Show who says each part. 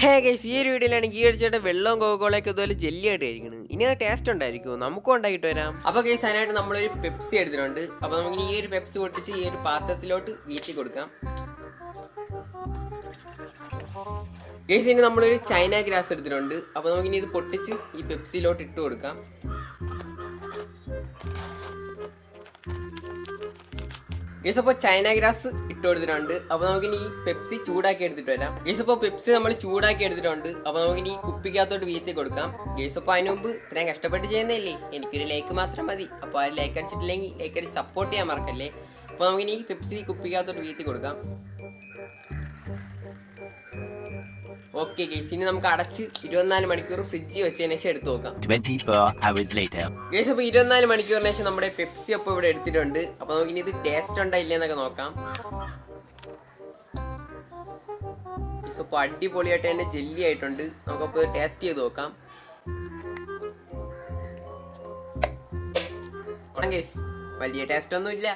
Speaker 1: Hey guys ഈ ഒരു വീഡിയോയിലാണെങ്കിൽ ഈ അടിച്ചിട്ട് വെള്ളവും കോക്കോളയൊക്കെ ഇതുപോലെ ജെല്ലി ആയിട്ട് കഴിക്കുന്നത് ഇനി അത് ടേസ്റ്റ് ഉണ്ടായിരിക്കും നമുക്കും ഉണ്ടാക്കിയിട്ട് വരാം. അപ്പോൾ ഗൈസ് അതിനായിട്ട് നമ്മളൊരു പെപ്സി എടുത്തിട്ടുണ്ട്. അപ്പോൾ നമുക്ക് ഈ ഒരു പെപ്സി പൊട്ടിച്ച് ഈ ഒരു പാത്രത്തിലോട്ട് വീട്ടി കൊടുക്കാം. ഗൈസ് ഇനി നമ്മളൊരു ചൈന ഗ്രാസ് എടുത്തിട്ടുണ്ട്. അപ്പോൾ നമുക്കിനി ഇത് പൊട്ടിച്ച് ഈ പെപ്സിയിലോട്ട് ഇട്ട് കൊടുക്കാം. ഗീസ് അപ്പോൾ ചൈന ഗ്രാസ് ഇട്ട് കൊടുത്തിട്ടുണ്ട് അപ്പോൾ നമുക്കിനി ഈ പെപ്സി ചൂടാക്കി എടുത്തിട്ട് വരാം. ഗീസ് അപ്പോൾ പെപ്സി നമ്മൾ ചൂടാക്കി എടുത്തിട്ടുണ്ട്. അപ്പോൾ നമുക്കിനി ഈ കുപ്പിക്കകത്തോട്ട് വീഴ്ത്തി കൊടുക്കാം. ഗീസ് അപ്പോൾ അതിന് മുമ്പ് ഇത്രയും കഷ്ടപ്പെട്ട് ചെയ്യുന്നില്ലേ എനിക്കൊരു ലൈക്ക് മാത്രം മതി. അപ്പോൾ ആ ലൈക്ക് അടിച്ചിട്ടില്ലെങ്കിൽ ലൈക്ക് അടിച്ച് സപ്പോർട്ട് ചെയ്യാൻ മറക്കല്ലേ? അപ്പോൾ നമുക്കിനി പെപ്സി കുപ്പിക്കകത്തോട്ട് വീഴ്ത്തി കൊടുക്കാം. ഓക്കെ ഗേസ് ഇനി നമുക്ക് അടച്ച് ഇരുപത്തിനാല് മണിക്കൂർ ഫ്രിഡ്ജിൽ വെച്ചതിന് ശേഷം എടുത്ത് നോക്കാം.
Speaker 2: 24 hours
Speaker 1: ഗേസ് അപ്പോൾ ഇരുപത്തിനാല് മണിക്കൂറിന് ശേഷം നമ്മുടെ പെപ്സി അപ്പോൾ ഇവിടെ എടുത്തിട്ടുണ്ട്. അപ്പോൾ നമുക്ക് ഇനി ഇത് ടേസ്റ്റ് ഉണ്ടോ ഇല്ലെന്നൊക്കെ നോക്കാം. ഗേസ് അപ്പോൾ അടിപൊളിയായിട്ട് തന്നെ ജെല്ലി ആയിട്ടുണ്ട്. നമുക്കപ്പോൾ ടേസ്റ്റ് ചെയ്ത് നോക്കാം. ഗേസ് വലിയ ടേസ്റ്റ് ഒന്നും ഇല്ല